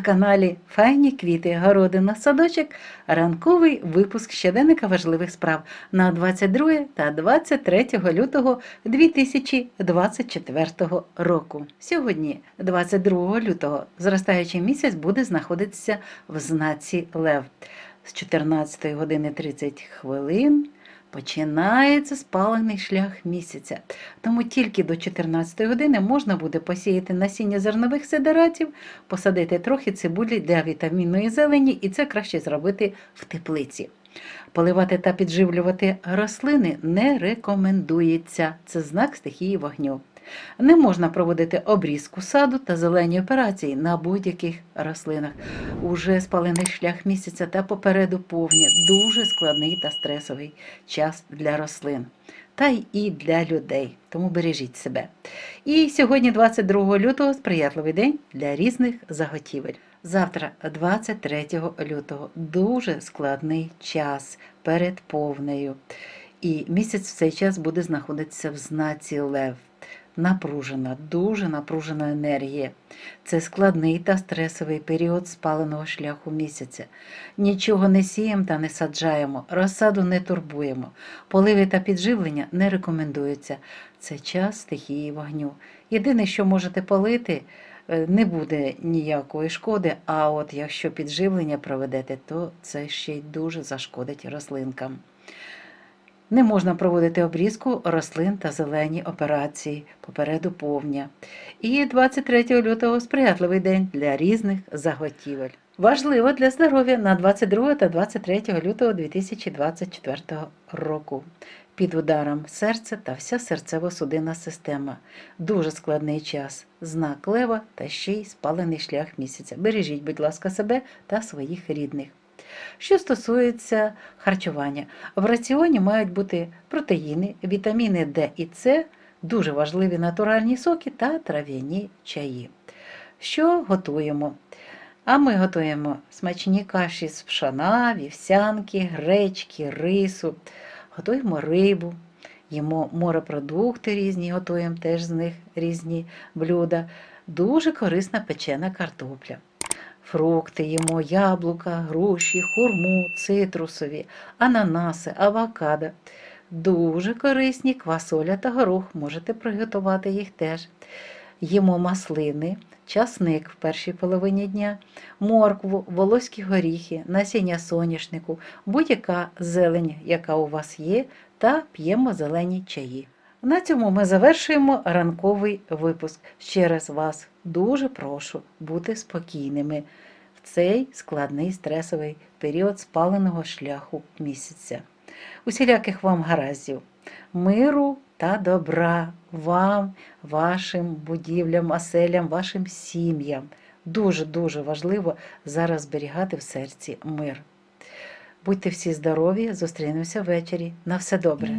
каналі Файні квіти, городина, садочок, ранковий випуск щоденника важливих справ на 22 та 23 лютого 2024 року. Сьогодні, 22 лютого, зростаючий місяць буде знаходитися в знаці Лев. З 14 години 30 хвилин починається спалений шлях місяця. Тому тільки до 14 години можна буде посіяти насіння зернових сидератів, посадити трохи цибулі для вітамінної зелені, і це краще зробити в теплиці. Поливати та підживлювати рослини не рекомендується. Це знак стихії вогню. Не можна проводити обрізку саду та зелені операції на будь-яких рослинах. Уже спалений шлях місяця та попереду повні, дуже складний та стресовий час для рослин. Та й для людей, тому бережіть себе. І сьогодні, 22 лютого, сприятливий день для різних заготівель. Завтра, 23 лютого, дуже складний час перед повнею. І місяць в цей час буде знаходитися в знаці Лев. Напружена, дуже напружена енергія. Це складний та стресовий період спаленого шляху місяця. Нічого не сіємо та не саджаємо, розсаду не турбуємо, поливи та підживлення не рекомендуються. Це час стихії вогню. Єдине, що можете полити, е, не буде ніякої шкоди, а от якщо підживлення проведете, то це ще й дуже зашкодить рослинкам. Не можна проводити обрізку рослин та зелені операції попереду повня. І 23 лютого сприятливий день для різних заготівель. Важливо для здоров'я на 22 та 23 лютого 2024 року. Під ударом серця та вся серцево-судинна система. Дуже складний час. Знак лева та ще й спалений шлях місяця. Бережіть, будь ласка, себе та своїх рідних. Що стосується харчування, в раціоні мають бути протеїни, вітаміни Д і С, дуже важливі натуральні соки та трав'яні чаї. Що готуємо? А ми готуємо смачні каші з пшона, вівсянки, гречки, рису, готуємо рибу, їмо морепродукти різні, готуємо теж з них різні блюда. Дуже корисна печена картопля. Фрукти їмо, яблука, груші, хурму, цитрусові, ананаси, авокадо. Дуже корисні квасоля та горох, можете приготувати їх теж. Їмо маслини, часник в першій половині дня, моркву, волоські горіхи, насіння соняшнику, будь-яка зелень, яка у вас є, та п'ємо зелені чаї. На цьому ми завершуємо ранковий випуск. Ще раз вас дуже прошу бути спокійними в цей складний стресовий період спаленого шляху місяця. Усіляких вам гараздів, миру та добра вам, вашим будівлям, оселям, вашим сім'ям. Дуже-дуже важливо зараз зберігати в серці мир. Будьте всі здорові, зустрінемося ввечері. На все добре.